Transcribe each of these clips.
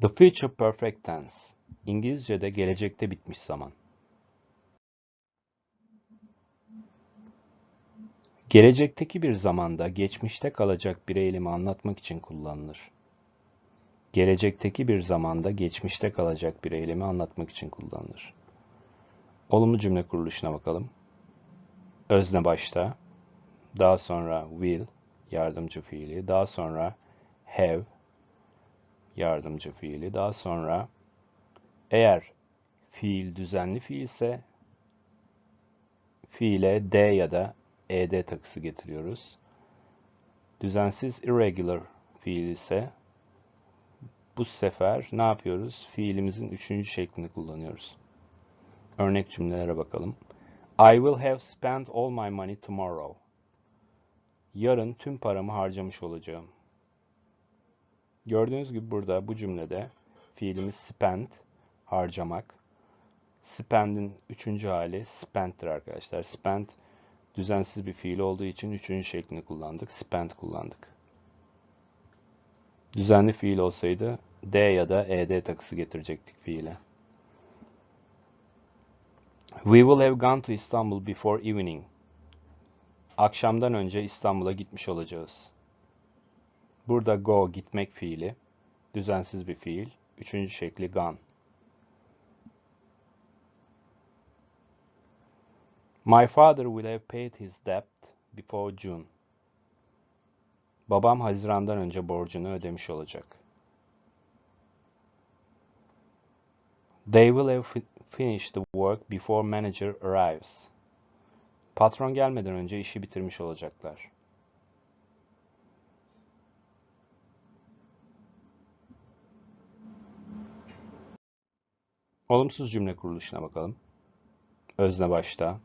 The future perfect tense. İngilizce'de gelecekte bitmiş zaman. Gelecekteki bir zamanda geçmişte kalacak bir eylemi anlatmak için kullanılır. Gelecekteki bir zamanda geçmişte kalacak bir eylemi anlatmak için kullanılır. Olumlu cümle kuruluşuna bakalım. Özne başta, daha sonra will, yardımcı fiili, daha sonra have, yardımcı fiili, daha sonra eğer fiil düzenli fiilse fiile D ya da ED takısı getiriyoruz. Düzensiz irregular fiil ise bu sefer ne yapıyoruz? Fiilimizin üçüncü şeklini kullanıyoruz. Örnek cümlelere bakalım. I will have spent all my money tomorrow. Yarın tüm paramı harcamış olacağım. Gördüğünüz gibi burada bu cümlede fiilimiz spend, harcamak. Spend'in üçüncü hali spent'tir arkadaşlar. Spend düzensiz bir fiil olduğu için üçüncü şeklini kullandık. Spend kullandık. Düzenli fiil olsaydı D ya da ED takısı getirecektik fiile. We will have gone to Istanbul before evening. Akşamdan önce İstanbul'a gitmiş olacağız. Burada go gitmek fiili. Düzensiz bir fiil. Üçüncü şekli gone. My father will have paid his debt before June. Babam Haziran'dan önce borcunu ödemiş olacak. They will have fi- finished the work before manager arrives. Patron gelmeden önce işi bitirmiş olacaklar. Olumsuz cümle kuruluşuna bakalım. Özne başta,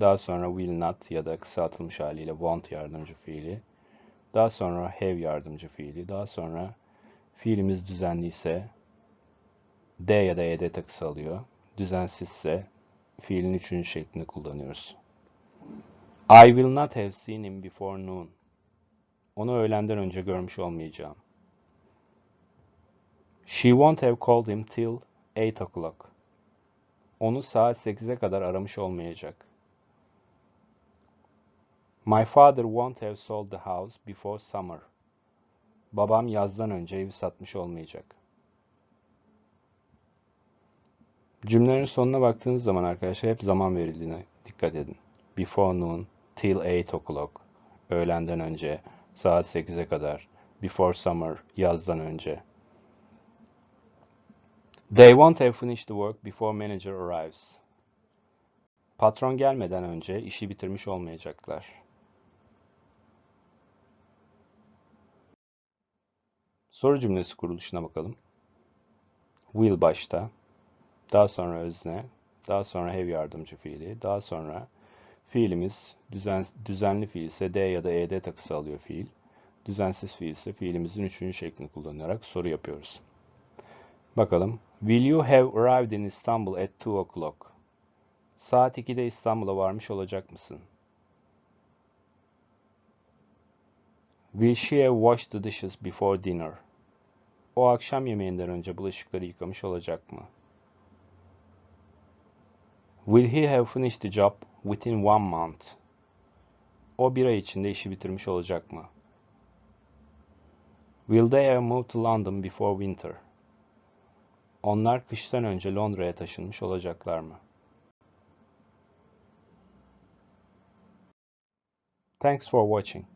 daha sonra will not ya da kısaltılmış haliyle won't yardımcı fiili. Daha sonra have yardımcı fiili. Daha sonra fiilimiz düzenli ise D ya da ED takısı alıyor. Düzensizse fiilin üçüncü şeklini kullanıyoruz. I will not have seen him before noon. Onu öğlenden önce görmüş olmayacağım. She won't have called him till 8 o'clock. Onu saat 8'e kadar aramış olmayacak. My father won't have sold the house before summer. Babam yazdan önce evi satmış olmayacak. Cümlelerin sonuna baktığınız zaman arkadaşlar hep zaman verildiğine dikkat edin. Before noon, till 8 o'clock. Öğlenden önce, saat 8'e kadar. Before summer, yazdan önce. They won't have finished the work before manager arrives. Patron gelmeden önce işi bitirmiş olmayacaklar. Soru cümlesi kuruluşuna bakalım. Will başta, daha sonra özne, daha sonra have yardımcı fiili, daha sonra fiilimiz düzen, düzenli fiil ise D ya da ED takısı alıyor fiil. Düzensiz fiil ise fiilimizin üçüncü şeklini kullanarak soru yapıyoruz. Bakalım. Will you have arrived in Istanbul at 2 o'clock? Saat 2'de İstanbul'a varmış olacak mısın? Will she have washed the dishes before dinner? O akşam yemeğinden önce bulaşıkları yıkamış olacak mı? Will he have finished the job within one month? O bir ay içinde işi bitirmiş olacak mı? Will they have moved to London before winter? Onlar kıştan önce Londra'ya taşınmış olacaklar mı? Thanks for watching.